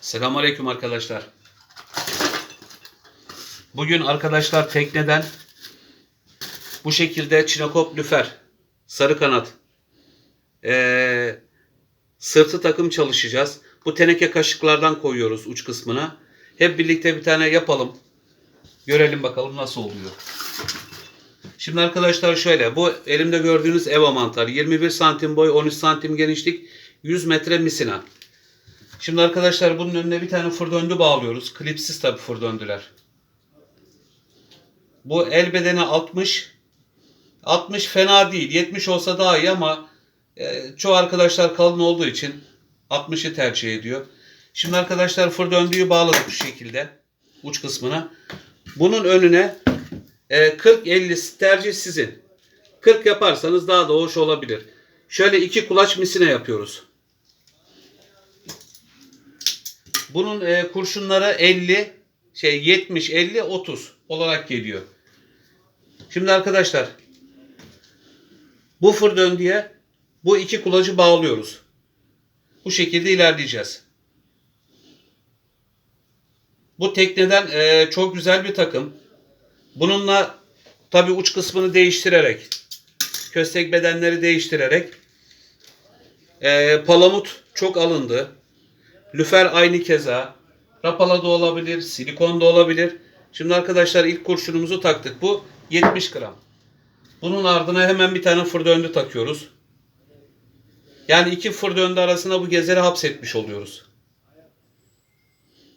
Selamünaleyküm arkadaşlar. Bugün arkadaşlar tekneden bu şekilde çinekop lüfer, sarı kanat, ee, sırtı takım çalışacağız. Bu teneke kaşıklardan koyuyoruz uç kısmına. Hep birlikte bir tane yapalım. Görelim bakalım nasıl oluyor. Şimdi arkadaşlar şöyle. Bu elimde gördüğünüz eva mantarı. 21 santim boy, 13 santim genişlik, 100 metre misina. Şimdi arkadaşlar bunun önüne bir tane fır döndü bağlıyoruz. Klipsiz tabi fır döndüler. Bu el bedeni 60. 60 fena değil. 70 olsa daha iyi ama e, çoğu arkadaşlar kalın olduğu için 60'ı tercih ediyor. Şimdi arkadaşlar fır döndüğü bağladık şu şekilde. Uç kısmına. Bunun önüne e, 40-50 tercih sizin. 40 yaparsanız daha da hoş olabilir. Şöyle iki kulaç misine yapıyoruz. Bunun e, kurşunları 50, şey 70, 50, 30 olarak geliyor. Şimdi arkadaşlar bu fır döndüye bu iki kulacı bağlıyoruz. Bu şekilde ilerleyeceğiz. Bu tekneden e, çok güzel bir takım. Bununla tabi uç kısmını değiştirerek, köstek bedenleri değiştirerek e, palamut çok alındı. Lüfer aynı keza. Rapala da olabilir, silikon da olabilir. Şimdi arkadaşlar ilk kurşunumuzu taktık. Bu 70 gram. Bunun ardına hemen bir tane fır döndü takıyoruz. Yani iki fır döndü arasına bu gezeri hapsetmiş oluyoruz.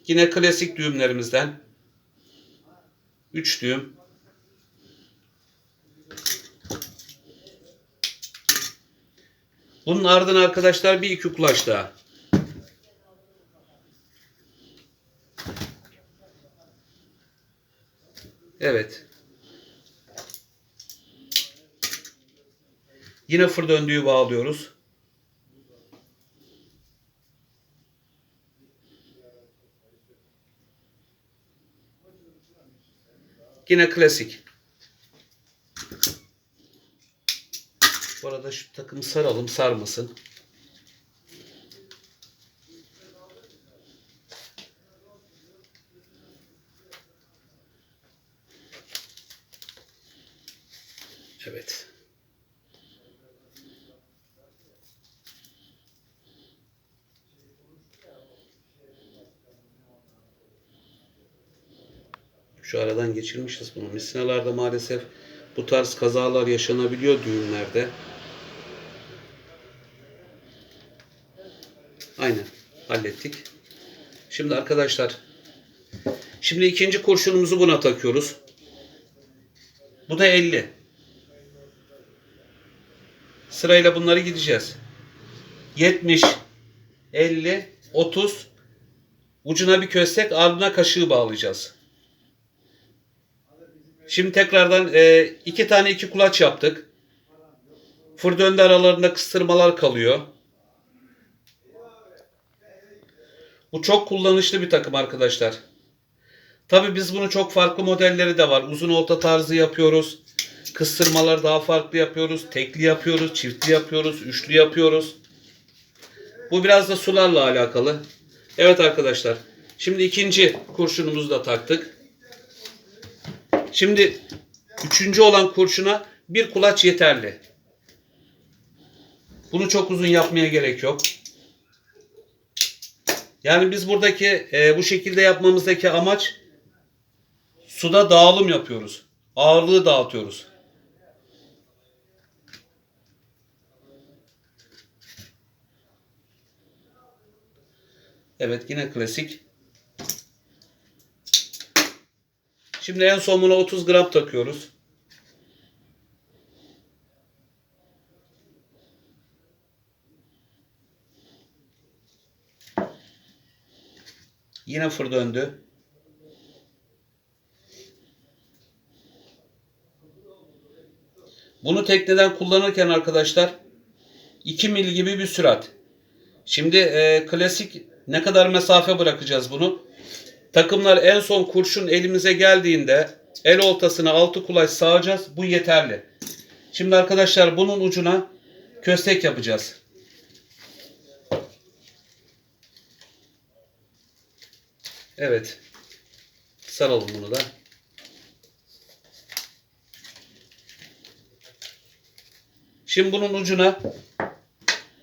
Yine klasik düğümlerimizden 3 düğüm. Bunun ardına arkadaşlar bir iki kulaç daha. Evet. Yine fır döndüğü bağlıyoruz. Yine klasik. Bu arada şu takımı saralım sarmasın. Evet. Şu aradan geçirmişiz bunu. Misinalarda maalesef bu tarz kazalar yaşanabiliyor düğünlerde. Aynen. Hallettik. Şimdi arkadaşlar şimdi ikinci kurşunumuzu buna takıyoruz. Bu da 50. Sırayla bunları gideceğiz. 70, 50, 30 ucuna bir köstek ardına kaşığı bağlayacağız. Şimdi tekrardan e, iki tane iki kulaç yaptık. Fır döndü aralarında kıstırmalar kalıyor. Bu çok kullanışlı bir takım arkadaşlar. Tabi biz bunu çok farklı modelleri de var. Uzun olta tarzı yapıyoruz. Kıstırmalar daha farklı yapıyoruz. Tekli yapıyoruz, çiftli yapıyoruz, üçlü yapıyoruz. Bu biraz da sularla alakalı. Evet arkadaşlar. Şimdi ikinci kurşunumuzu da taktık. Şimdi üçüncü olan kurşuna bir kulaç yeterli. Bunu çok uzun yapmaya gerek yok. Yani biz buradaki e, bu şekilde yapmamızdaki amaç suda dağılım yapıyoruz. Ağırlığı dağıtıyoruz. Evet yine klasik. Şimdi en son buna 30 gram takıyoruz. Yine fır döndü. Bunu tekneden kullanırken arkadaşlar 2 mil gibi bir sürat. Şimdi e, klasik ne kadar mesafe bırakacağız bunu? Takımlar en son kurşun elimize geldiğinde el oltasına altı kulaç sağacağız. Bu yeterli. Şimdi arkadaşlar bunun ucuna köstek yapacağız. Evet. Saralım bunu da. Şimdi bunun ucuna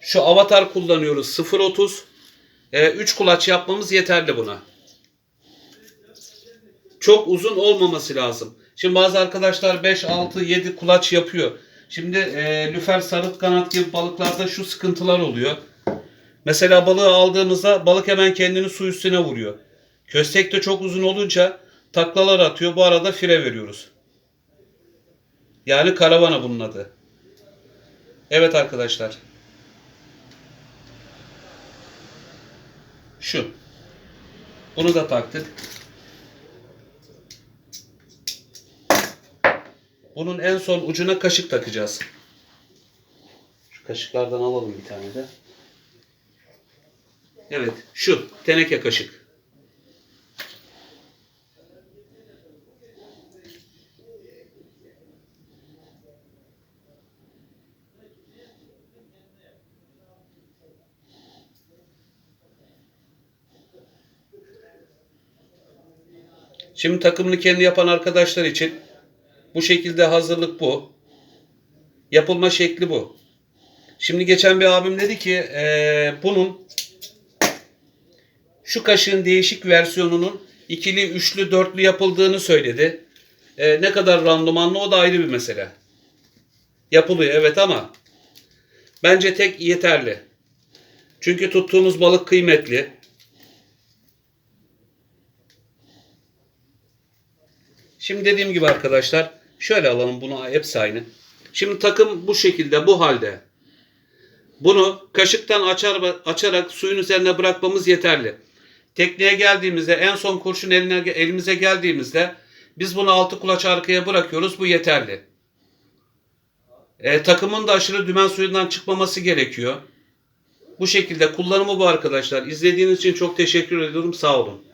şu avatar kullanıyoruz 0.30. 3 kulaç yapmamız yeterli buna. Çok uzun olmaması lazım. Şimdi bazı arkadaşlar 5, 6, 7 kulaç yapıyor. Şimdi e, lüfer, sarık kanat gibi balıklarda şu sıkıntılar oluyor. Mesela balığı aldığımızda balık hemen kendini su üstüne vuruyor. Köstek de çok uzun olunca taklalar atıyor. Bu arada fire veriyoruz. Yani karavana bunun adı. Evet arkadaşlar. Şu. Bunu da taktık. Bunun en son ucuna kaşık takacağız. Şu kaşıklardan alalım bir tane de. Evet, şu teneke kaşık. Şimdi takımını kendi yapan arkadaşlar için bu şekilde hazırlık bu. Yapılma şekli bu. Şimdi geçen bir abim dedi ki eee, bunun şu kaşığın değişik versiyonunun ikili, üçlü, dörtlü yapıldığını söyledi. Eee, ne kadar randımanlı o da ayrı bir mesele. Yapılıyor evet ama bence tek yeterli. Çünkü tuttuğumuz balık kıymetli. Şimdi dediğim gibi arkadaşlar şöyle alalım bunu hepsi aynı. Şimdi takım bu şekilde bu halde. Bunu kaşıktan açar, açarak suyun üzerine bırakmamız yeterli. Tekneye geldiğimizde en son kurşun eline, elimize geldiğimizde biz bunu altı kulaç arkaya bırakıyoruz. Bu yeterli. E, takımın da aşırı dümen suyundan çıkmaması gerekiyor. Bu şekilde kullanımı bu arkadaşlar. İzlediğiniz için çok teşekkür ediyorum. Sağ olun.